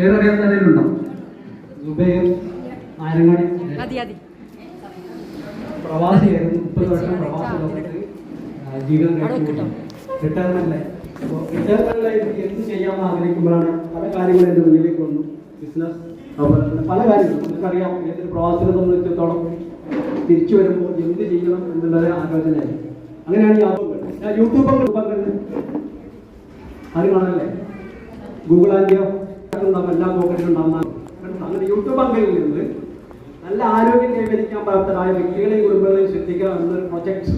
പേരറിയാത്ത ആരെങ്കിലും സുബൈർ മതി പ്രവാസിയായിരുന്നു. മുപ്പത് വർഷം പ്രവാസ ലോകത്ത് ജീവിതം കഴിച്ചു വെക്കട്ടോ. റിട്ടയർമെന്റിലായി അപ്പോൾ റിട്ടയർമെന്റിലായി എന്ത് ചെയ്യാമെന്ന് ആഗ്രഹിക്കുമ്പോഴാണ് പല കാര്യങ്ങളും എന്റെ മുന്നിലേക്ക് വന്നു. ബിസിനസ് അതുപോലെ തന്നെ പല കാര്യങ്ങളും. നമുക്കറിയാം ഏതൊരു പ്രവാസിനെ സംബന്ധിച്ചിടത്തോളം തിരിച്ചു വരുമ്പോൾ എന്ത് ചെയ്യണം എന്നുള്ളത് ആലോചനയായി. അങ്ങനെയാണ് ഞാൻ യൂട്യൂബ് പങ്കെടുക്കുന്നത് ആരും കാണാനല്ലേ ഗൂഗിൾ ആൻഡിയോ ഉണ്ടാവും എല്ലാ പോക്കറ്റിലും ഉണ്ടാകുന്ന അങ്ങനെ യൂട്യൂബ് അംഗങ്ങളിൽ നിന്ന് നല്ല ആരോഗ്യം കൈവരിക്കാൻ പ്രാപ്തരായ വ്യക്തികളെയും കുടുംബങ്ങളെയും ശ്രദ്ധിക്കുക എന്നൊരു പ്രൊജക്ട്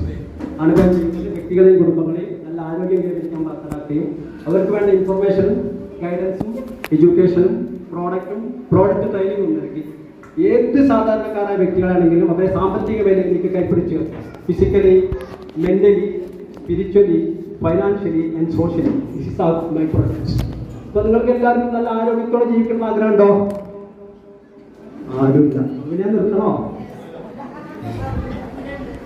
ആണ് ചെയ്യുന്നത്. വ്യക്തികളെയും കുടുംബങ്ങളെയും നല്ല ആരോഗ്യം കൈവരിക്കാൻ പ്രാപ്തരാക്കുകയും അവർക്ക് വേണ്ട ഇൻഫർമേഷനും ഗൈഡൻസും എഡ്യൂക്കേഷനും പ്രോഡക്റ്റും പ്രോഡക്റ്റ് ട്രെയിനിങ്ങും നൽകി. ഏത് സാധാരണക്കാരായ വ്യക്തികളാണെങ്കിലും അവരെ സാമ്പത്തിക മേഖലയിലേക്ക് കൈപ്പിടിച്ച് physically mentally spiritually financially and socially this is are my projects അപ്പൊ നിങ്ങൾക്ക് എല്ലാവർക്കും നല്ല ആരോഗ്യത്തോടെ ജീവിക്കണം ആഗ്രഹമുണ്ടോ? ആരുമില്ല. നിർത്തണോ?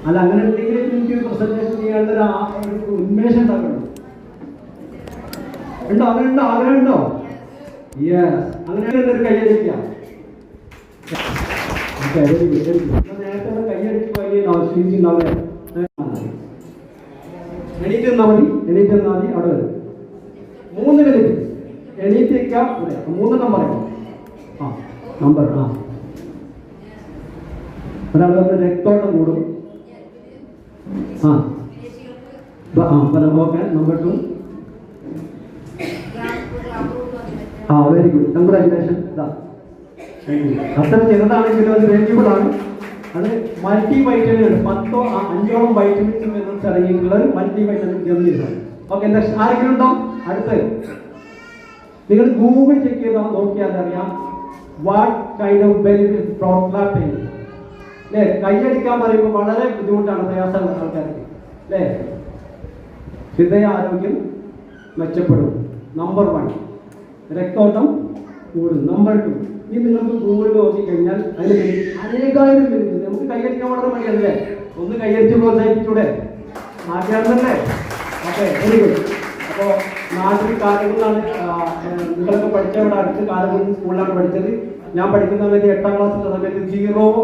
അല്ല അങ്ങനെ ഉണ്ടെങ്കിൽ എനിക്ക് പ്രസന്റേഷൻ ചെയ്യാനുള്ള ഒരു ഒരു ഉന്മേഷം ഉണ്ടാക്കണം ഉണ്ടോ? അങ്ങനെ ഉണ്ടോ? ആഗ്രഹം ഉണ്ടോ? യെസ് അങ്ങനെ ഒരു മൂന്ന് മിനിറ്റ് എണീറ്റ് നിൽക്കാം ഇവിടെ മൂന്നെണ്ണം പറയാം ആ നമ്പർ ആ. ഒരാൾ വന്ന് രക്തോട്ടം കൂടും. ആ. ആ പറയാം ഓക്കെ നമ്പർ ടു ആ വെരി ഗുഡ് കൺഗ്രാജുലേഷൻ ഇതാ അത്ര ചെറുതാണെങ്കിലും അത് വേരിയബിൾ ആണ്. അത് മൾട്ടി വൈറ്റമിനുകൾ പത്തോ അഞ്ചോളം വൈറ്റമിൻസ് അടങ്ങിയിട്ടുള്ള ഒരു മൾട്ടി വൈറ്റമിൻ ചേർന്നിരുന്നത് ഓക്കെ നെക്സ്റ്റ് ആരെങ്കിലും ഉണ്ടോ? അടുത്ത്. നിങ്ങൾ ഗൂഗിൾ ചെക്ക് ചെയ്താൽ നോക്കിയാൽ അറിയാം. What kind of benefit from clapping അല്ലേ കൈയടിക്കാൻ പറയുമ്പോൾ വളരെ ബുദ്ധിമുട്ടാണ് പ്രയാസമുള്ള ആൾക്കാർക്ക്. അല്ലേ ഹൃദയ ആരോഗ്യം മെച്ചപ്പെടും. നമ്പർ വൺ രക്തോട്ടം കൂടും. നമ്പർ ടു ഇനി നിങ്ങൾക്ക് ഗൂഗിളിൽ നോക്കിക്കഴിഞ്ഞാൽ അതിന് അനേകായിരം വരുന്നത് നമുക്ക് കൈയടിക്കാൻ വളരെ മടിയല്ലേ ഒന്ന് കൈയടിച്ച് പ്രോത്സാഹിപ്പിച്ചൂടെ? ആദ്യമാണെന്നല്ലേ വെരി ഗുഡ് അപ്പോൾ നാട്ടിൽ കാര്യങ്ങളാണ് നിങ്ങളൊക്കെ പഠിച്ച ഇവിടെ അടുത്ത കാലങ്ങളിൽ സ്കൂളിലാണ് പഠിച്ചത്. ഞാൻ പഠിക്കുന്ന സമയത്ത് എട്ടാം ക്ലാസ്സിലെ സമയത്ത് സീറോ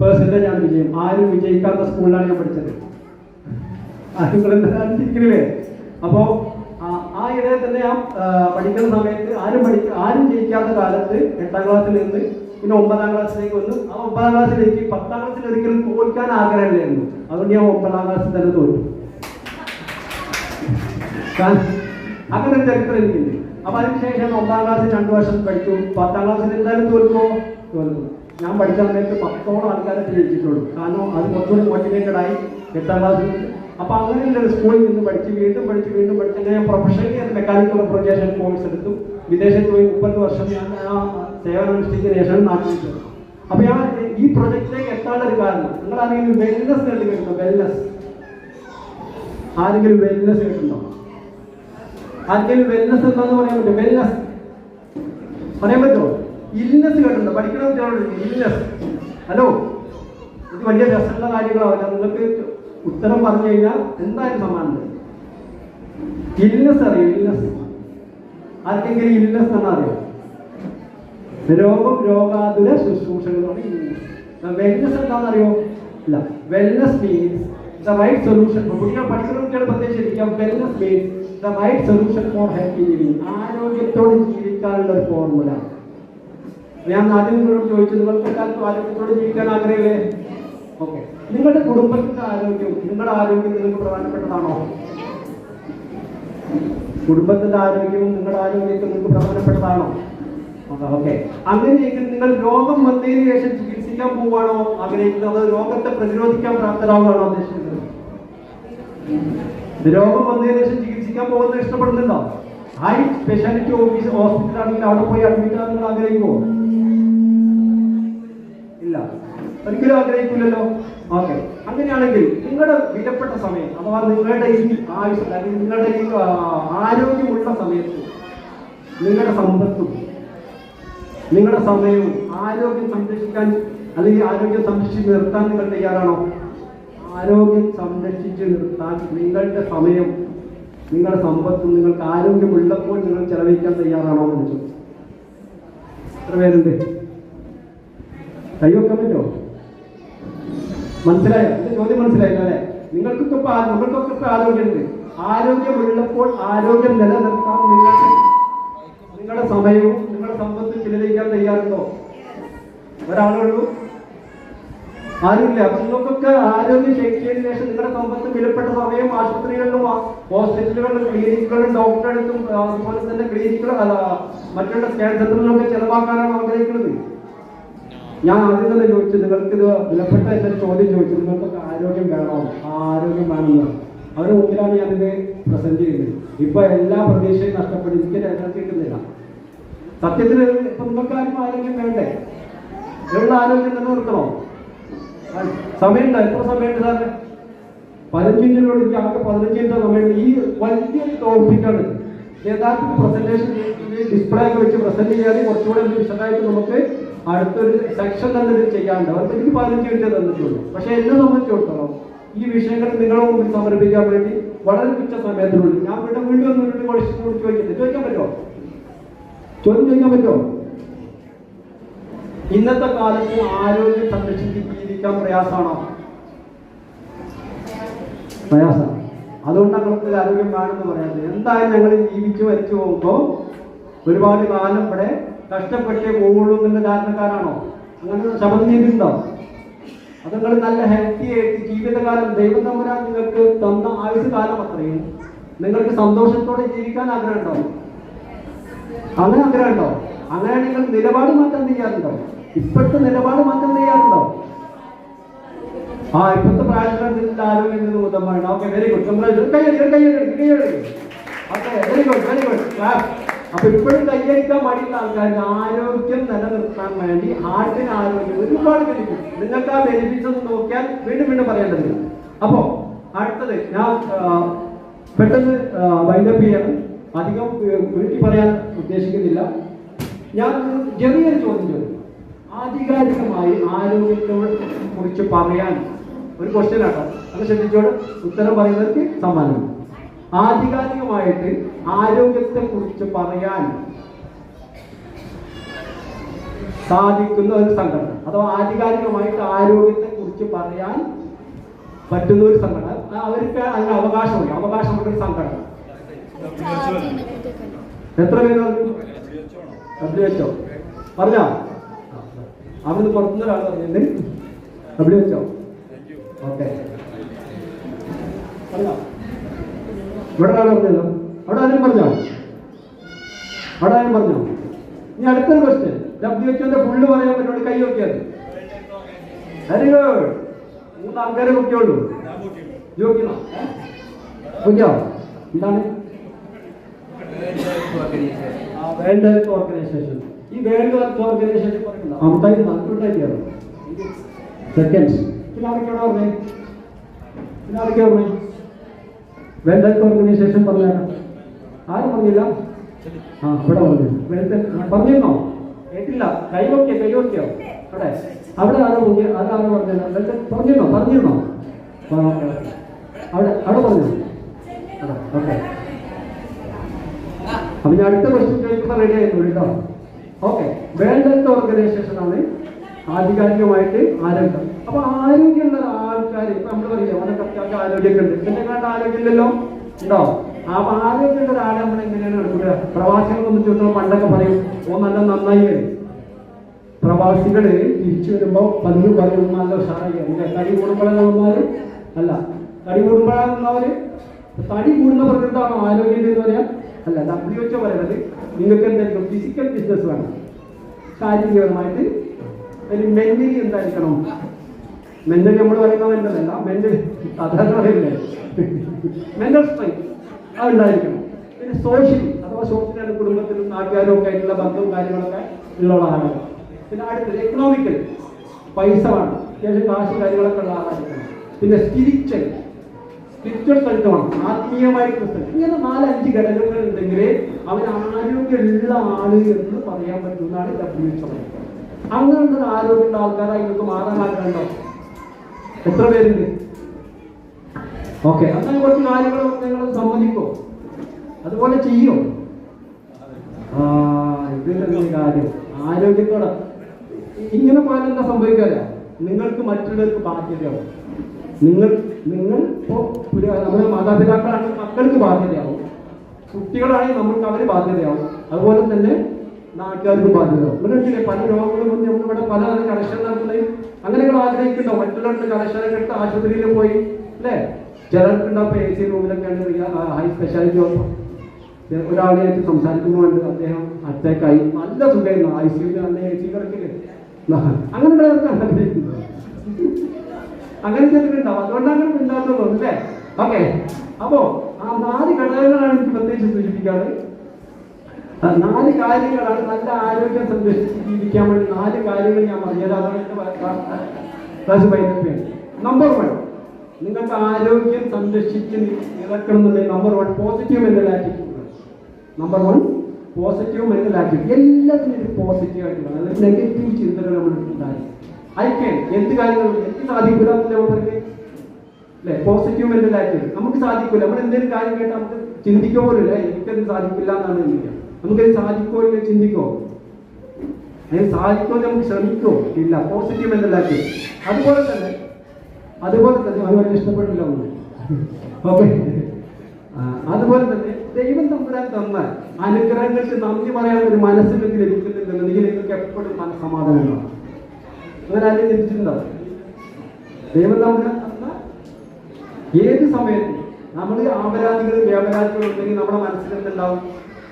പേഴ്സന്റേജ് ആണ് വിജയം. ആരും വിജയിക്കാത്ത സ്കൂളിലാണ് ഞാൻ പഠിച്ചത്. നിങ്ങളില്ലേ അപ്പോ ആ- ഇടയിൽ തന്നെ ഞാൻ പഠിക്കുന്ന സമയത്ത് ആരും പഠിക്ക ആരും ജയിക്കാത്ത കാലത്ത് എട്ടാം ക്ലാസ്സിൽ നിന്ന് പിന്നെ ഒമ്പതാം ക്ലാസ്സിലേക്ക് വന്നു ആ ഒമ്പതാം ക്ലാസ്സിലേക്ക് പത്താം ക്ലാസ്സിൽ ഒരിക്കലും തോൽക്കാൻ ആഗ്രഹമില്ലായിരുന്നു. അതുകൊണ്ട് ഞാൻ ഒമ്പതാം ക്ലാസ്സിൽ തന്നെ തോറ്റു. അങ്ങനെ ചരിത്രം എനിക്കില്ല. അപ്പൊ അതിനുശേഷം ഒമ്പതാം ക്ലാസ്സിൽ രണ്ടു വർഷം പഠിച്ചു. പത്താം ക്ലാസ്സിൽ എന്തായാലും തോൽക്കോ തോൽക്കും. ഞാൻ പഠിച്ച സമയത്ത് പത്തോളം ആൾക്കാരെ ജയിച്ചിട്ടുള്ളൂ. കാരണം അത് കുറച്ചുകൂടി മോട്ടിവേറ്റഡ് ആയി എട്ടാം ക്ലാസ്സിൽ. അപ്പൊ അങ്ങനെയുള്ള ഒരു സ്കൂളിൽ നിന്ന് പഠിച്ച് വീണ്ടും പഠിച്ച് വീണ്ടും പഠിച്ച് ഞാൻ പ്രൊഫഷണലി മെക്കാനിക്കൽ പ്രൊജക്ഷൻ കോഴ്സ് എടുത്തു. വിദേശത്ത് പോയി മുപ്പത് വർഷം ഞാൻ ആ സേവനം അനുഷ്ഠിച്ചതിന് ശേഷം നാട്ടിൽ അപ്പൊ ഞാൻ ഈ പ്രൊജക്റ്റിലേക്ക് എത്താനുള്ള ഒരു കാരണം നിങ്ങൾ ആരെങ്കിലും വെൽനസ് കേട്ടിട്ടുണ്ടോ? വെൽനസ് ആരെങ്കിലും വെൽനസ് കേട്ടിട്ടുണ്ടോ? ആർക്കെങ്കിലും വെൽനസ് എന്താന്ന് പറയാൻ പറ്റും വെൽനസ് പറയാൻ പറ്റുമോ? ഇൽനെസ് കേട്ടിട്ടുണ്ടോ? പഠിക്കണ കുട്ടികളോട് ഹലോ ഇത് വലിയ രസമുള്ള കാര്യങ്ങളാവില്ല. നിങ്ങൾക്ക് ഉത്തരം പറഞ്ഞു കഴിഞ്ഞാൽ എന്തായാലും സമ്മാനം ഇൽനെസ് അറിയോ? ഇൽനെസ് ആർക്കെങ്കിലും ഇൽനെസ് എന്നാ അറിയാം? രോഗം രോഗാതുര ശുശ്രൂഷകളാണ് വെൽനസ് എന്താണെന്നറിയോ ഇല്ല. Wellness means the right solution കുട്ടികൾ പഠിക്കുന്ന കുട്ടികൾ പ്രത്യേകിച്ചിരിക്കാം wellness means the right solution for happy living ആരോഗ്യത്തോടെ ജീവിക്കാനുള്ള ഒരു ഫോർമുല ഞാൻ ആദ്യം നിങ്ങളോട് ചോദിച്ചു നിങ്ങൾക്ക് എല്ലാവർക്കും ആരോഗ്യത്തോടെ ജീവിക്കാൻ ആഗ്രഹമില്ലേ? ഓക്കെ നിങ്ങളുടെ കുടുംബത്തിന്റെ ആരോഗ്യം നിങ്ങളുടെ ആരോഗ്യം നിങ്ങൾക്ക് പ്രധാനപ്പെട്ടതാണോ? കുടുംബത്തിന്റെ ആരോഗ്യവും നിങ്ങളുടെ ആരോഗ്യവും നിങ്ങൾക്ക് പ്രധാനപ്പെട്ടതാണോ? ഓക്കെ അങ്ങനെയെങ്കിൽ നിങ്ങൾ രോഗം വന്നതിന് ശേഷം ചികിത്സിക്കാൻ പോവാണോ അതോ രോഗത്തെ പ്രതിരോധിക്കാൻ പ്രാപ്തരാകുകയാണോ ഉദ്ദേശിക്കുന്നത്? രോഗം വന്നതിന് ശേഷം ചികിത്സിക്കാൻ പോകുന്നത് ഇഷ്ടപ്പെടുന്നുണ്ടോ? ഹൈ സ്പെഷ്യാലിറ്റി ഓഫീസ് ഹോസ്പിറ്റൽ ആണെങ്കിൽ അവിടെ പോയി അഡ്മിറ്റ് ആകാൻ നിങ്ങൾ ആഗ്രഹിക്കുമോ ഇല്ല. ഒരിക്കലും ആഗ്രഹിക്കില്ലല്ലോ. ഓക്കെ അങ്ങനെയാണെങ്കിൽ നിങ്ങളുടെ വിലപ്പെട്ട സമയം അഥവാ നിങ്ങളുടെ ഈ ആവശ്യം അല്ലെങ്കിൽ നിങ്ങളുടെ ഈ ആരോഗ്യമുള്ള സമയത്ത് നിങ്ങളുടെ സമ്പത്തും നിങ്ങളുടെ സമയവും ആരോഗ്യം സംരക്ഷിക്കാൻ അല്ലെങ്കിൽ ആരോഗ്യം സംരക്ഷിച്ച് നിർത്താൻ നിങ്ങൾ തയ്യാറാണോ? ആരോഗ്യം സംരക്ഷിച്ച് നിർത്താൻ നിങ്ങളുടെ സമയം നിങ്ങളുടെ സമ്പത്തും നിങ്ങൾക്ക് ആരോഗ്യമുള്ളപ്പോൾ നിങ്ങൾ ചെലവഴിക്കാൻ തയ്യാറാണോ എന്ന് ചോദിച്ചു. എത്ര പേരുണ്ട്? കൈ വെക്കാൻ പറ്റുമോ? മനസ്സിലായോ? എന്റെ ചോദ്യം മനസ്സിലായില്ല അല്ലെ? നിങ്ങൾക്കൊക്കെ നിങ്ങൾക്കൊക്കെ ഇപ്പൊ ആരോഗ്യമുണ്ട്. ആരോഗ്യമുള്ളപ്പോൾ ആരോഗ്യം നിലനിർത്താൻ നിങ്ങൾ നിങ്ങളുടെ സമയവും നിങ്ങളുടെ സമ്പത്തും ചിലവഴിക്കാൻ തയ്യാറുണ്ടോ? ഒരാളേ ഉള്ളൂ. ആരുമില്ല. അപ്പൊ നിങ്ങൾക്കൊക്കെ ആരോഗ്യം ചെയ്തതിനു ശേഷം നിങ്ങളുടെ സമ്പത്ത് വിലപ്പെട്ട സമയം ആശുപത്രികളിലും ഹോസ്പിറ്റലുകളിലും ക്ലിനിക്കുകളിലും ഡോക്ടറെടുത്തും അതുപോലെ തന്നെ ക്ലിനിക്കുകൾ അല്ല മറ്റുള്ള സ്കാൻ സെന്ററിലൊക്കെ ചെലവാക്കാനാണ് ആഗ്രഹിക്കുന്നത്. ഞാൻ ആദ്യം തന്നെ ചോദിച്ചു നിങ്ങൾക്ക് ഇത് വിലപ്പെട്ട എന്റെ ചോദ്യം ചോദിച്ചു നിങ്ങൾക്കൊക്കെ ആരോഗ്യം വേണോ? ആരോഗ്യം വേണമെന്ന്. അവരുടെ മുമ്പിലാണ് ഞാനിത് പ്രസന്റ് ചെയ്യുന്നത്. ഇപ്പൊ എല്ലാ പ്രതീക്ഷയും നഷ്ടപ്പെടും. എനിക്ക് എനർജി കിട്ടുന്നില്ല. സത്യത്തിൽ ഇപ്പൊ നിങ്ങൾക്ക് ആരും ആരോഗ്യം വേണ്ടേ? നിങ്ങളുടെ ആരോഗ്യം നിലനിർത്തണോ? സമയമുണ്ടോ എത്ര സമയമുണ്ട് സാറ്? പതിനഞ്ച് മിനിറ്റിനോട് എനിക്ക് ആകെ പതിനഞ്ച് മിനിറ്റ് സമയമുണ്ട്. ഈ വലിയ ടോപ്പിക്കാണ് യഥാർത്ഥ പ്രസന്റേഷൻ ഡിസ്പ്ലേ ഒക്കെ വെച്ച് പ്രസന്റ് ചെയ്യാതെ കുറച്ചുകൂടെ വിശദമായിട്ട് നമുക്ക് അടുത്തൊരു സെക്ഷൻ തന്നെ ചെയ്യാണ്ട് അവർക്ക് എനിക്ക് പതിനഞ്ച് മിനിറ്റ് തന്നിട്ടുള്ളൂ. പക്ഷെ എന്നെ സംബന്ധിച്ചിടത്തോളം ഈ വിഷയങ്ങൾ നിങ്ങളുടെ മുമ്പിൽ സമർപ്പിക്കാൻ വേണ്ടി വളരെ തുച്ഛ സമയത്തിനുള്ളിൽ ഞാൻ വീണ്ടും വീണ്ടും ഒന്ന് വീണ്ടും ചോദിക്കുന്നത് ചോദിക്കാൻ പറ്റുമോ? ചോദ്യം ചോദിക്കാൻ പറ്റുമോ? ഇന്നത്തെ കാലത്ത് ആരോഗ്യം സംരക്ഷിച്ച് ജീവിക്കാൻ പ്രയാസമാണോ? പ്രയാസം അതുകൊണ്ടാണ് നമുക്ക് ഒരു ആരോഗ്യം വേണമെന്ന് പറയാം എന്തായാലും ഞങ്ങൾ ജീവിച്ചു മരിച്ചു പോകുമ്പോൾ ഒരുപാട് കാലം ഇവിടെ കഷ്ടപ്പെട്ടേ പോകുള്ളൂ എന്നുള്ള കാരണക്കാരാണോ? അങ്ങനെ ശബ്ദം ചെയ്തിട്ടുണ്ടോ? അത് നിങ്ങൾ നല്ല ഹെൽത്തി ആയിട്ട് ജീവിതകാലം ദൈവം തമ്പുരാൻ നിങ്ങൾക്ക് തന്ന ആയുസ് കാലം അത്രയും നിങ്ങൾക്ക് സന്തോഷത്തോടെ ജീവിക്കാൻ ആഗ്രഹമുണ്ടോ? അങ്ങനെ ആഗ്രഹമുണ്ടോ? അങ്ങനെ നിങ്ങൾ നിലപാട് മാറ്റം ചെയ്യാറുണ്ടോ? ഇപ്പോഴത്തെ നിലപാട് മാറ്റം ചെയ്യാറുണ്ടോ ആ ഉത്തമമാണ്. ഓക്കെ വെരി ഗുഡ് അപ്പൊ ഇപ്പോഴും കയ്യടിക്കാൻ മടിയുള്ള ആൾക്കാർക്ക് ആരോഗ്യം നിലനിർത്താൻ വേണ്ടി ഹാർട്ടിന് ആരോഗ്യം ഒരുപാട് ബെനിഫിറ്റ് നിങ്ങൾക്ക് ആ ബെനിഫിറ്റ്സ് നോക്കിയാൽ വീണ്ടും വീണ്ടും പറയേണ്ടതില്ല. അപ്പോ അടുത്തത് ഞാൻ പെട്ടെന്ന് വൈൻഡപ്പ് ചെയ്യണം. അധികം വീട്ടിൽ പറയാൻ ഉദ്ദേശിക്കുന്നില്ല. ഞാൻ ചെറിയൊരു ചോദ്യം ചോദിക്കും. ആധികാരികമായി ആരോഗ്യത്തോട് കുറിച്ച് പറയാൻ ഒരു ക്വസ്റ്റ്യൻ ആട്ടോ. അത് ശ്രദ്ധിച്ചോട് ഉത്തരം പറയുന്നവർക്ക് സമ്മാനം. ആധികാരികമായിട്ട് ആരോഗ്യത്തെ കുറിച്ച് പറയാൻ സാധിക്കുന്ന ഒരു സംഘടന. അഥവാ ആധികാരികമായിട്ട് ആരോഗ്യത്തെ കുറിച്ച് പറയാൻ പറ്റുന്ന ഒരു സംഘടന. അവർക്ക് അതിന് അവകാശമുണ്ട്. അവകാശമുള്ള ഒരു സംഘടന. എത്ര പേര് പറഞ്ഞു? ഡബ്ല്യു എച്ചോ പറഞ്ഞോ? അവിടുന്ന് പുറത്തുനിന്ന് ഒരാൾ പറഞ്ഞിട്ടുണ്ട്. അവിടെ വെച്ചോ? ഓക്കെ ഇവിടെ ഒരാൾ പറഞ്ഞല്ലോ. അവിടെ ആരും പറഞ്ഞോ? അവിടെ ആരും പറഞ്ഞോ? ഇനി അടുത്തൊരു ക്വസ്റ്റ്യൻ ഡബ്ല്യു എച്ച്ഒന്റെ ഫുള്ള് പറയാൻ പറ്റുള്ളൂ. കൈ നോക്കിയത് വെരി ഗുഡ് മൂന്ന് ആൾക്കാരെ നോക്കിയുള്ളൂ. ചോദിക്കണോ നോക്കിയോ? എന്താണ്? വേൾഡ് ഹെൽത്ത് ഓർഗനൈസേഷൻ ഈ വേൾഡ് ഹെൽത്ത് ഓർഗനൈസേഷൻ പറയുന്നത് അമിതായി നാൽപ്പത്തെട്ടായിരം സെക്കൻഡ്സ് പിന്നെ ആരൊക്കെയാണ് പറഞ്ഞേ? പിന്നെ ആരൊക്കെയാ പറഞ്ഞേ? വേൾഡ് ഹെൽത്ത് ഓർഗനൈസേഷൻ പറഞ്ഞാൽ ആരും? പറഞ്ഞില്ല? ആ ഇവിടെ പറഞ്ഞു. വേൾഡ് പറഞ്ഞിരുന്നോ? കേട്ടില്ല. കൈ നോക്കിയോ കൈ നോക്കിയോ അവിടെ. അവിടെ ആരോ പോയി അതാരോ പറഞ്ഞില്ല വേൾഡ് ഹെൽത്ത് പറഞ്ഞിരുന്നോ? പറഞ്ഞിരുന്നോ. അവിടെ അവിടെ പറഞ്ഞു. ഓക്കെ. അപ്പൊ ഞാൻ അടുത്ത ക്വസ്റ്റ്യൻ ചോദിക്കുമ്പോൾ റെഡി ആയിരുന്നു കേട്ടോ. ഓക്കെ. വേൾഡ് ഹെൽത്ത് ഓർഗനൈസേഷൻ ആണ് ആധികാരികമായിട്ട് ആരോഗ്യം അപ്പൊ ആരോഗ്യമുള്ള ആൾക്കാർ ഇപ്പൊ നമ്മൾ പറയില്ലേ അവനൊക്കെ അത്യാവശ്യം ആരോഗ്യമൊക്കെ ഉണ്ട് പിന്നെ കണ്ട ആരോഗ്യമില്ലല്ലോ? ഉണ്ടോ? അപ്പൊ ആരോഗ്യമുള്ള ഒരാളെ നമ്മൾ എങ്ങനെയാണ് എടുക്കുക? പ്രവാസികളെ സംബന്ധിച്ചിടത്തോളം പണ്ടൊക്കെ പറയും ഓ നല്ല നന്നായി പ്രവാസികൾ തിരിച്ചു വരുമ്പോ പതിവ് പറയും നല്ല ഉഷാറായി തടി കൂടുമ്പോഴാണ് അല്ല. തടി കൂടുമ്പോഴാണ് നിന്നവര് തടി കൂടുന്ന പറഞ്ഞിട്ടാണോ ആരോഗ്യം എന്ന് പറയാ? അല്ല ഡബ്ല്യു എച്ച് പറയുന്നത് നിങ്ങൾക്ക് എന്തായിരിക്കും ഫിസിക്കൽ ബിസിനസ് വേണം. ശാരീരികപരമായിട്ട് അതിന് മെന്റലി എന്തായിരിക്കണം? മെന്റലി നമ്മൾ പറയുന്ന മെന്റലല്ല മെന്റലി സാധാരണ പറയില്ലേ മെന്റൽ സ്ട്രെങ്ത് അതുണ്ടായിരിക്കണം പിന്നെ സോഷ്യൽ അഥവാ സോഷ്യൽ കുടുംബത്തിലും നാട്ടുകാരും ഒക്കെ ആയിട്ടുള്ള ബന്ധവും കാര്യങ്ങളൊക്കെ ഉള്ള ആളാണ് പിന്നെ അടുത്തത് എക്കണോമിക്കൽ പൈസ വേണം. അത്യാവശ്യം കാശും കാര്യങ്ങളൊക്കെ ഉള്ള ആളായിരിക്കണം. പിന്നെ സ്പിരിച്വൽ സ്പിരിച്വൽ സ്ഥലത്ത് വേണം ആത്മീയമായിട്ടുള്ള സ്ഥലം ഇങ്ങനെ നാലഞ്ച് ഘടകങ്ങൾ ഉണ്ടെങ്കിൽ അവൻ ആരോഗ്യമുള്ള ആൾ എന്ന് പറയാൻ പറ്റുന്നതാണ് ഡബ്ല്യു പറയുന്നത് അങ്ങനെയുള്ള ആരോഗ്യമുള്ള ആൾക്കാരായി നിങ്ങൾക്ക് മാറാൻ എത്ര പേരുണ്ട്? ഓക്കെ അങ്ങനെ കുറച്ച് കാര്യങ്ങൾ നിങ്ങൾ സമ്മതിക്കോ? അതുപോലെ ചെയ്യോ? ആ കാര്യം. ആരോഗ്യത്തോടെ. ഇങ്ങനെ പോയാൽ എന്താ നിങ്ങൾക്ക് മറ്റുള്ളവർക്ക് ബാധ്യതയാവും. നിങ്ങൾ നിങ്ങൾ ഇപ്പോൾ നമ്മുടെ മാതാപിതാക്കളാണ് മക്കൾക്ക് ബാധ്യതയാവും. കുട്ടികളാണെങ്കിൽ നമ്മൾക്ക് അവർ ബാധ്യതയാവും. അതുപോലെ തന്നെ നാട്ടുകാർക്ക് ബാധ്യതയാവും. ഇവിടെ പല രോഗങ്ങളും വന്ന് നമ്മളിവിടെ പല കലക്ഷൻ നടത്തുന്നത് അങ്ങനെ നിങ്ങൾ ആഗ്രഹിക്കുന്നുണ്ടോ? മറ്റുള്ളവരുടെ കണക്ഷനൊക്കെ എടുത്ത് ആശുപത്രിയിൽ പോയി അല്ലേ? ചിലർക്കുണ്ടാവും എ സി റൂമിലൊക്കെ ഹൈ സ്പെഷ്യാലിറ്റി ഒരാളെയായിട്ട് സംസാരിക്കുന്നുണ്ട് അദ്ദേഹം അറ്റാക്കായി നല്ല സുഖമായിരുന്നു. ഐ സിയിൽ നല്ല എ സി കിടക്കില്ലേ അങ്ങനെ ചിലർക്ക് ആഗ്രഹിക്കുന്നത് അങ്ങനെ ചിലരുണ്ടാവും അതുകൊണ്ടാണ് ഉണ്ടാകുന്നത് അല്ലേ ഓക്കെ. അപ്പോ ആ നാല് ഘടകങ്ങളാണ് എനിക്ക് പ്രത്യേകിച്ച് സൂചിപ്പിക്കാറ്. നാല് കാര്യങ്ങളാണ് നല്ല ആരോഗ്യം സംരക്ഷിച്ച് ജീവിക്കാൻ വേണ്ടി നാല് കാര്യങ്ങൾ ഞാൻ പറഞ്ഞത്. അതാണ് ക്ലാസ് വൈദ്യുതിയാണ് നമ്പർ വൺ നിങ്ങൾക്ക് ആരോഗ്യം സംരക്ഷിച്ച് നിലക്കണമെന്നുണ്ടെങ്കിൽ number one positive mental attitude number one positive mental attitude എല്ലാത്തിനും ഒരു പോസിറ്റീവ് ആയിട്ടുള്ള നെഗറ്റീവ് ചിന്തകൾ നമ്മൾ ഉണ്ടായി അയക്കാൻ എന്ത് കാര്യങ്ങളും എനിക്ക് സാധിക്കില്ല അല്ലെ? പോസിറ്റീവ് മെന്റൽ ആറ്റിറ്റ്യൂഡ് നമുക്ക് സാധിക്കില്ല നമ്മൾ എന്തെങ്കിലും കാര്യം കേട്ടാൽ നമുക്ക് ചിന്തിക്കോ പോലില്ല എനിക്കത് സാധിക്കില്ല എന്നാണ് ചിന്തിക്കുക നമുക്കത് സാധിക്കോ ഇല്ല ചിന്തിക്കോ. അതിന് സാധിക്കോ നമുക്ക് ശ്രമിക്കോ? ഇല്ല. പോസിറ്റീവ് മെന്റൽ അതുപോലെ തന്നെ അതുപോലെ തന്നെ അത് വളരെ ഇഷ്ടപ്പെട്ടില്ല ഒന്ന് ഓക്കെ. അതുപോലെ തന്നെ ദൈവം തമ്പുരാൻ തന്ന അനുഗ്രഹങ്ങൾക്ക് നന്ദി പറയാൻ ഒരു മനസ്സിലെങ്കിൽ ലഭിക്കുന്നുണ്ടെന്നുണ്ടെങ്കിൽ നിങ്ങൾക്ക് എപ്പോഴും മനസ്സമാധാനം ഉണ്ടാവും ചിന്തിച്ചിട്ടുണ്ടാവും ദൈവം തമ്പുരാൻ ഏത് സമയത്ത് നമ്മൾ ആപരാധികൾ വ്യാപരാധികൾ ഉണ്ടെങ്കിൽ നമ്മുടെ മനസ്സിൽ എന്തുണ്ടാവും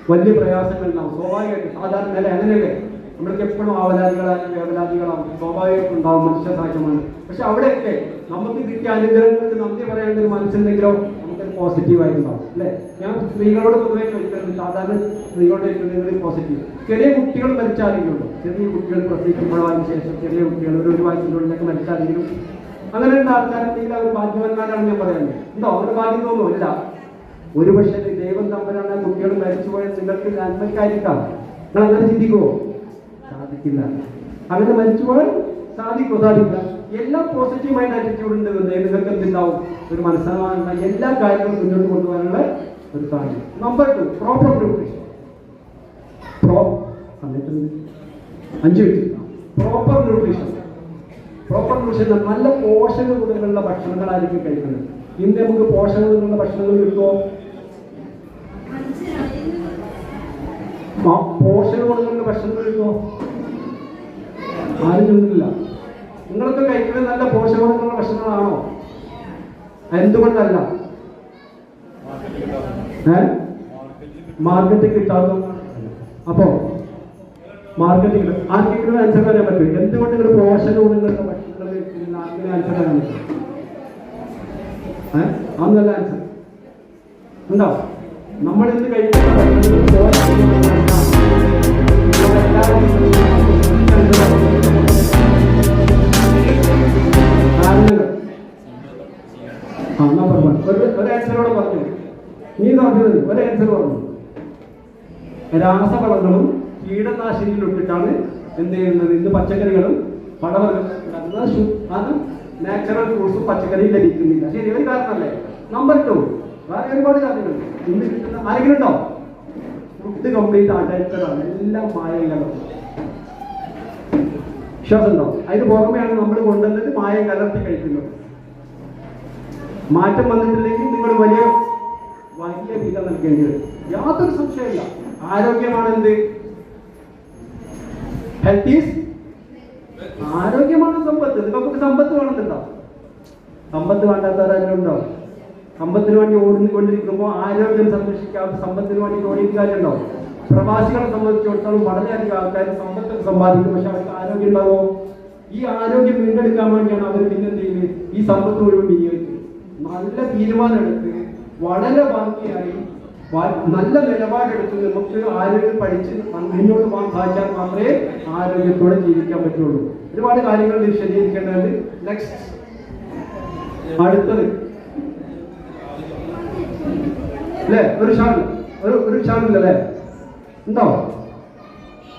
വലിയ പ്രയാസങ്ങൾ ഉണ്ടാവും സ്വാഭാവികമായിട്ട് സാധാരണ നില അങ്ങനെയല്ലേ? നമ്മൾക്ക് എപ്പോഴും ആവലാദികളായും വ്യാപരാധികളാവും സ്വാഭാവികമായിട്ട് ഉണ്ടാവും മനുഷ്യ സാഹചര്യമാണ് പക്ഷെ അവിടെയൊക്കെ നമുക്ക് കിട്ടിയ അനുഗ്രഹങ്ങൾക്ക് നന്ദി പറയേണ്ട ഒരു മനസ്സുണ്ടെങ്കിലോ നമുക്കൊരു പോസിറ്റീവ് ആയിട്ടുണ്ടാവും അല്ലേ? ഞാൻ സ്ത്രീകളോട് പൊതുവെ ചോദിക്കുന്നത് സാധാരണ സ്ത്രീകളോട് ചോദിക്കുന്നത് പോസിറ്റീവ് ചെറിയ കുട്ടികൾ മരിച്ചാരെങ്കിലും ചെറിയ കുട്ടികൾ പ്രസവിക്കുമ്പോഴോ അതിന് ശേഷം ചെറിയ കുട്ടികൾ ഒരു ഒരു വയസ്സിനുള്ളിലൊക്കെ മരിച്ചാലെങ്കിലും അങ്ങനെയുള്ള ആൾക്കാരുണ്ടെങ്കിൽ അവർ ഭാഗ്യവാന്മാരാണ് ഞാൻ പറയുന്നത് ഉണ്ടോ അവർ ഭാഗ്യം തോന്നുമില്ല ഒരു പക്ഷേ ദൈവം തമ്പരാണ് ആ കുട്ടികൾ മരിച്ചുപോയ നിങ്ങൾക്ക് നന്മയ്ക്കായിരിക്കാം. നിങ്ങൾ അങ്ങനെ ചിന്തിക്കുമോ സാധിക്കില്ല. അങ്ങനെ മരിച്ചുപോയാൽ സാധിക്കുമോ സാധിക്കില്ല എല്ലാ മൈൻഡ് ആറ്റിറ്റ്യൂഡ് ഉണ്ട്. നിങ്ങൾക്ക് എന്തുണ്ടാവും ഒരു മനസ്സമാധാനം എല്ലാ കാര്യങ്ങളും മുന്നോട്ട് കൊണ്ടുപോകാനുള്ള ഒരു സാധ്യത നമ്പർ ടു പ്രോപ്പർ ന്യൂട്രീഷൻ അഞ്ച് പ്രോപ്പർ ന്യൂട്രീഷൻ പ്രോപ്പർ ന്യൂട്രീഷൻ നല്ല പോഷക ഗുണങ്ങളുള്ള ഭക്ഷണങ്ങളായിരിക്കും കഴിക്കുന്നത്. ഇന്ന് നമുക്ക് പോഷക ഗുണങ്ങളുള്ള ഭക്ഷണങ്ങൾ കിട്ടുമോ? പോഷക ഗുണങ്ങളുള്ള ഭക്ഷണങ്ങൾ കിട്ടുമോ? ആരും ചിന്തില്ല നിങ്ങളൊക്കെ കഴിക്കുന്ന നല്ല പോഷകമുള്ള ഭക്ഷണങ്ങളാണോ? എന്തുകൊണ്ടല്ല? മാർക്കറ്റിൽ കിട്ടാത്ത അപ്പോ മാർക്കറ്റിൽ ആർക്കെങ്കിലും ആൻസർ പറയാൻ പറ്റും. എന്തുകൊണ്ട് നിങ്ങൾ പോഷക ഗുണങ്ങളുടെ ഭക്ഷണങ്ങൾ ആർക്കെങ്കിലും ആൻസർ പറയാൻ പറ്റും? ഏഹ് ആൻസർ ഉണ്ടോ നമ്മൾ എന്ത് കഴിക്കുന്ന രാസവളങ്ങളും കീടനാശിനികളും ഇട്ടിട്ടാണ് എന്ത് ചെയ്യുന്നത്? ഇന്ന് പച്ചക്കറികളും പഴവർഗം അത് നാച്ചുറൽ ഫ്രൂട്ട്സും പച്ചക്കറിയും ലഭിക്കുന്നില്ല. ശരി ഒരു കാരണമല്ലേ നമ്പർ ടു വേറെ ഒരുപാട് കാര്യങ്ങൾ. ഇന്ന് കിട്ടുന്ന ആരെങ്കിലും ഉണ്ടോ ഫുഡ് കംപ്ലീറ്റ് അഡൽറ്റഡ് എല്ലാം മായങ്ങളും. വിശ്വാസം ഉണ്ടോ അതിന് പുറമെയാണ് നമ്മൾ കൊണ്ടുവന്നിട്ട് മായം കലർത്തി കഴിക്കുന്നത്. മാറ്റം വന്നിട്ടില്ലെങ്കിൽ നിങ്ങൾ വലിയ വലിയ വില നൽകേണ്ടി വരും. യാതൊരു സംശയമില്ല ആരോഗ്യമാണ് എന്ത് ഹെൽത്ത് ഈസ് ആരോഗ്യമാണ് സമ്പത്ത്. നിങ്ങൾക്ക് സമ്പത്ത് വേണമെന്നുണ്ടോ സമ്പത്ത് വേണ്ടാത്തവരാരും ഉണ്ടോ സമ്പത്തിന് വേണ്ടി ഓടിക്കൊണ്ടിരിക്കുമ്പോൾ ആരോഗ്യം സംരക്ഷിക്കാം സമ്പത്തിന് വേണ്ടി ഓടിക്കാരുണ്ടോ പ്രവാസികളെ സംബന്ധിച്ചിടത്തോളം വളരെയധികം ആൾക്കാർ സമ്പത്ത് സമ്പാദിക്കും പക്ഷെ അവർക്ക് ആരോഗ്യം ഉണ്ടാവോ? ഈ ആരോഗ്യം വീണ്ടെടുക്കാൻ വേണ്ടിയാണ് അവർ പിന്നെ ചെയ്യുന്നത്? ഈ സമ്പത്ത് മുഴുവൻ വിനിയോഗിക്കുന്നത്. നല്ല തീരുമാനം എടുത്ത് വളരെ ഭംഗിയായി നല്ല നിലപാടെടുത്ത് നമുക്ക് ആരോഗ്യം പഠിച്ച് മുന്നോട്ട് സാധിച്ചാൽ മാത്രമേ ആരോഗ്യത്തോടെ ജീവിക്കാൻ പറ്റുള്ളൂ. ഒരുപാട് കാര്യങ്ങൾ വിശദീകരിക്കേണ്ടത് നെക്സ്റ്റ് അടുത്തത്. അല്ലേ? ഒരു ഷാണ് ഒരു ഒരു ഷാളില്ല അല്ലേ? ഉണ്ടോ?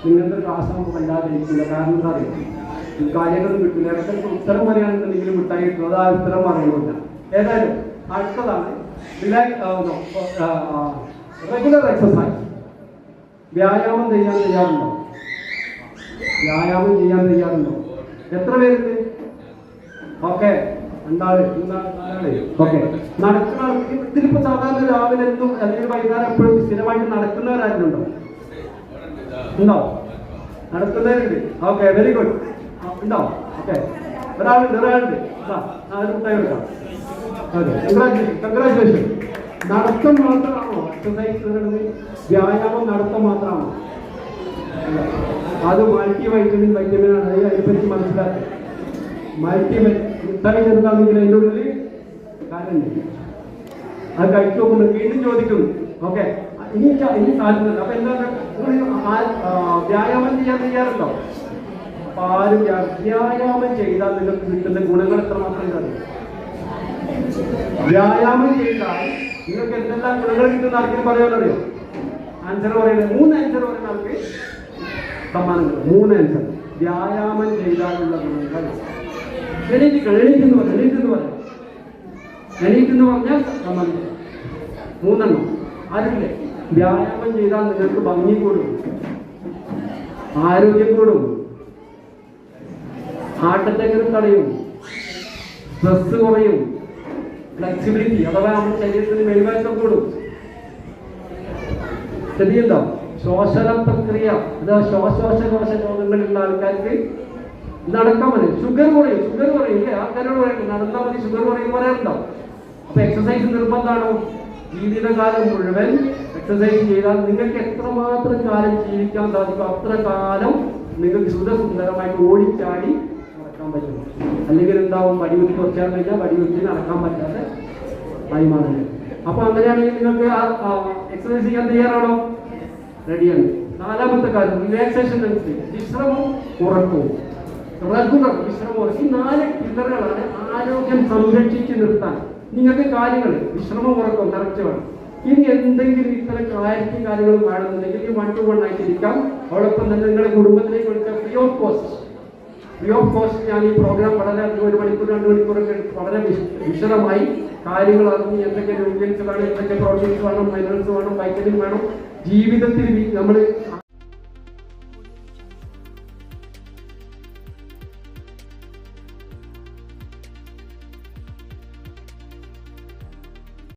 നിങ്ങളുടെ ക്ലാസ് നമുക്ക് വല്ലാതെ ഇരിക്കില്ല. കാരണം എന്താ അറിയാം? ഈ കാര്യങ്ങളൊന്നും കിട്ടില്ല ഉത്തരം പറയുകയാണെന്നുണ്ടെങ്കിൽ മിഠായി കിട്ടും. അത് ആ ഉത്തരം പറയുന്നില്ല ഏതായാലും അടുത്തതാണ് റെഗുലർ എക്സസൈസ് വ്യായാമം ചെയ്യാൻ തയ്യാറുണ്ടോ? വ്യായാമം ചെയ്യാൻ തയ്യാറുണ്ടോ? എത്ര പേരുണ്ട്? ഓക്കെ. നടക്കുന്ന ഇതിലിപ്പോ സാധാരണ രാവിലെ എന്തും അല്ലെങ്കിൽ വൈകുന്നേരം എപ്പോഴും സ്ഥിരമായിട്ട് നടക്കുന്നവരായിട്ടുണ്ടോ ഉണ്ടോ? നടക്കുന്നവരുണ്ട്. ഓക്കെ വെരി ഗുഡ് ഉണ്ടോ? ഓക്കെ. ഒരാളുണ്ട് ഒരാളുണ്ട്. ആ, ഒരു കൊടുക്കാം. ഓക്കെ കൺഗ്രാറ്റുലേഷൻ നടത്തം മാത്രമാണോ? എക്സസൈസ് വ്യായാമം നടത്തം മാത്രമാണോ. അത് മൾട്ടി വൈറ്റമിൻ വൈറ്റമിൻ ആണ് അത് അതിനെപ്പറ്റി മനസ്സിലാക്കി. മൾട്ടി മുട്ടായി ചെറുതാണെങ്കിൽ അതിന്റെ ഉള്ളിൽ കാര്യമുണ്ട് അത് കഴിച്ചു നോക്കുന്നു വീണ്ടും ചോദിക്കും ഓക്കെ ഇനി ഇനി സാധ്യത അപ്പൊ എന്താണ്? വ്യായാമം ചെയ്യാൻ തയ്യാറുണ്ടോ? അപ്പൊ ആരും വ്യായാമം ചെയ്താൽ നിങ്ങൾക്ക് കിട്ടുന്ന ഗുണങ്ങൾ എത്രമാത്രം അറിയാം വ്യായാമം ചെയ്താൽ നിങ്ങൾക്ക് എന്തെല്ലാം ഗുണങ്ങൾ കിട്ടുന്ന ആർക്കും പറയാനറിയോ ആൻസർ പറയുന്നത് മൂന്ന് ആൻസർ പറയുന്ന ആൾക്ക് സമ്മാനങ്ങൾ. മൂന്ന് ആൻസർ വ്യായാമം ചെയ്താലുള്ള ഗുണങ്ങൾ. എണീറ്റ് എണീറ്റെന്ന് പറയാം എണീറ്റെന്ന് പറയാം എണീറ്റെന്ന് പറഞ്ഞാൽ സമ്മാനം മൂന്നെണ്ണം. ആരുമില്ലേ? വ്യായാമം ചെയ്താൽ നിങ്ങൾക്ക് ഭംഗി കൂടും. ആരോഗ്യം കൂടും. അറ്റാക്കിന് തടയും. സ്ട്രെസ് കുറയും. ഫ്ലെക്സിബിലിറ്റി അഥവാ നമ്മുടെ ശരീരത്തിന് മെലിവാറ്റം കൂടും. ശരിയുണ്ടോ ശ്വാസന പ്രക്രിയ അഥവാ ശ്വാസോശകോശ രോഗങ്ങളുള്ള ആൾക്കാർക്ക് നടക്കാൻ മതി. ഷുഗർ കുറയും ഷുഗർ കുറയും ഇല്ലേ? ആൾക്കാരോട് പറയും നടന്നാൽ മതി ഷുഗർ കുറയും പറയാറുണ്ടോ? അപ്പൊ എക്സസൈസ് നിർബന്ധമാണോ? ജീവിതകാലം മുഴുവൻ എക്സസൈസ് ചെയ്താൽ നിങ്ങൾക്ക് എത്രമാത്രം കാലം ജീവിക്കാൻ സാധിക്കും? അത്ര കാലം നിങ്ങൾക്ക് സുഖസുന്ദരമായിട്ട് ഓടിച്ചാടി നടക്കാൻ പറ്റും അല്ലെങ്കിൽ എന്താവും? വടികുത്തി കുറച്ചാൽ കഴിഞ്ഞാൽ വടികുത്തി നടക്കാൻ പറ്റാതെ ടൈം ആണ് അപ്പൊ അങ്ങനെയാണെങ്കിൽ നിങ്ങൾക്ക് എക്സസൈസ് ചെയ്യാൻ തയ്യാറാണോ? റെഡിയാണ്. നാലാമത്തെ കാര്യം റിലാക്സേഷൻ വിശ്രമം ഉറക്കവും റെഗുലർ വിശ്രമം ഉറക്കി നാല് പില്ലറുകളാണ് ആരോഗ്യം സംരക്ഷിച്ച് നിർത്താൻ. നിങ്ങൾക്ക് കാര്യങ്ങൾ വിശ്രമം ഉറക്കം കറക്റ്റ് വേണം. ഇനി എന്തെങ്കിലും ഇത്തരം ക്ലാരിറ്റി കാര്യങ്ങൾ വേണമെന്നുണ്ടെങ്കിൽ വൺ ടു വൺ ആയിട്ടിരിക്കാം. അതോടൊപ്പം തന്നെ നിങ്ങളുടെ കുടുംബത്തിലേക്ക് വിളിച്ച free of cost of cost ഞാൻ ഈ പ്രോഗ്രാം വളരെ അധികം ഒരു മണിക്കൂർ രണ്ട് മണിക്കൂറൊക്കെ വളരെ വിശ- വിശദമായി കാര്യങ്ങൾ അറിഞ്ഞ് എന്തൊക്കെ ന്യൂട്രിയൻസ് വേണം എന്തൊക്കെ പ്രോട്ടീൻസ് വേണം മിനറൽസ് വേണം വൈറ്റമിൻ വേണം. ജീവിതത്തിൽ നമ്മൾ